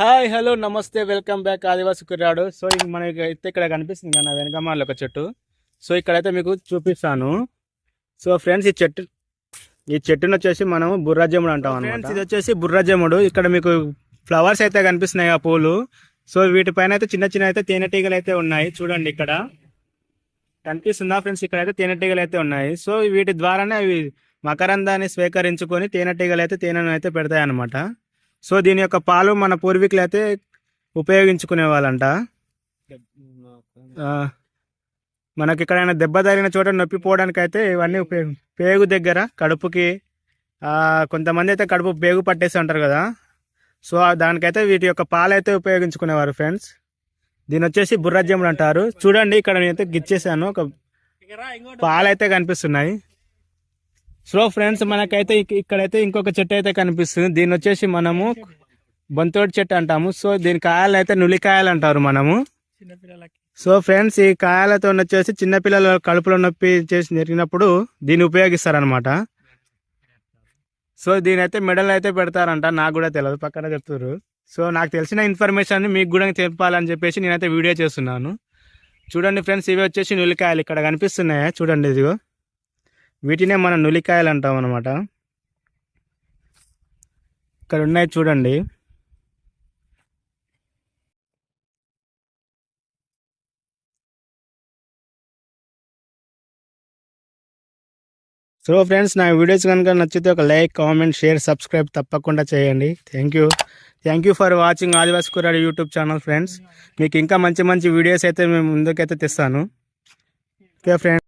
Hi hello నమస్తే welcome back Adivasi Kurradu. So ఇంక మనకి అయితే ఇక్కడ కనిపిస్తుంది కదా వెనకమాల ఒక చెట్టు. సో ఇక్కడైతే మీకు చూపిస్తాను. సో ఫ్రెండ్స్ ఈ చెట్టు ఈ చెట్టును వచ్చేసి మనం బుర్రజముడు అంటాం అనమాట ఇది వచ్చేసి బుర్రజముడు. ఇక్కడ మీకు ఫ్లవర్స్ అయితే కనిపిస్తున్నాయి ఆ పూలు. సో వీటిపైన అయితే చిన్న చిన్న అయితే తేనెటీగలు అయితే ఉన్నాయి. చూడండి ఇక్కడ. కనిపిస్తుందా ఫ్రెండ్స్? ఇక్కడ అయితే తేనెటీగలు అయితే ఉన్నాయి. సో వీటి ద్వారానే అవి మకరందాన్ని స్వీకరించుకొని తేనెటీగలు అయితే తేనెను అయితే పెడతాయి అన్నమాట సో దీని యొక్క పాలు మన పూర్వీకులు అయితే ఉపయోగించుకునే వాళ్ళంట మనకి ఎక్కడైనా దెబ్బ తగిలిన చోట నొప్పి పోవడానికి అయితే ఇవన్నీ ఉపయోగం పేగు దగ్గర కడుపుకి కొంతమంది అయితే కడుపు పేగు పట్టేసి ఉంటారు కదా. సో దానికైతే వీటి యొక్క పాలు అయితే ఉపయోగించుకునేవారు ఫ్రెండ్స్. దీని వచ్చేసి బుర్రజముడు అంటారు. చూడండి ఇక్కడ నేనైతే గిచ్చేసాను. ఒక పాలు అయితే కనిపిస్తున్నాయి. సో ఫ్రెండ్స్ మనకైతే ఇక్కడైతే ఇంకొక చెట్టు అయితే కనిపిస్తుంది. దీని వచ్చేసి మనము బొంతోడి చెట్టు అంటాము. సో దీని కాయలు అయితే నులికాయలు అంటారు మనము. సో ఫ్రెండ్స్ ఈ కాయలతో వచ్చేసి చిన్నపిల్లల కడుపులో నొప్పి చేసి జరిగినప్పుడు దీన్ని ఉపయోగిస్తారనమాట సో దీని అయితే మెడల్ అయితే పెడతారంట. నాకు కూడా తెలియదు పక్కన చెప్తారు సో నాకు తెలిసిన ఇన్ఫర్మేషన్ మీకు కూడా చెప్పాలని చెప్పేసి నేనైతే వీడియో చేస్తున్నాను. చూడండి ఫ్రెండ్స్ ఇవి వచ్చేసి నులికాయలు ఇక్కడ కనిపిస్తున్నాయా? చూడండి ఇదిగో. వీటినే మనం నులికాయలు అంటాం అనమాట ఇక్కడ ఉన్నాయి చూడండి. సో ఫ్రెండ్స్ నా వీడియోస్ కనుక నచ్చితే ఒక లైక్ కామెంట్ షేర్ సబ్స్క్రైబ్ తప్పకుండా చేయండి. Thank you. Thank you for watching Adivas Kuradu YouTube channel friends. మీకు ఇంకా మంచి మంచి వీడియోస్ అయితే మేము ముందుకైతే తెస్తాను. Okay friends.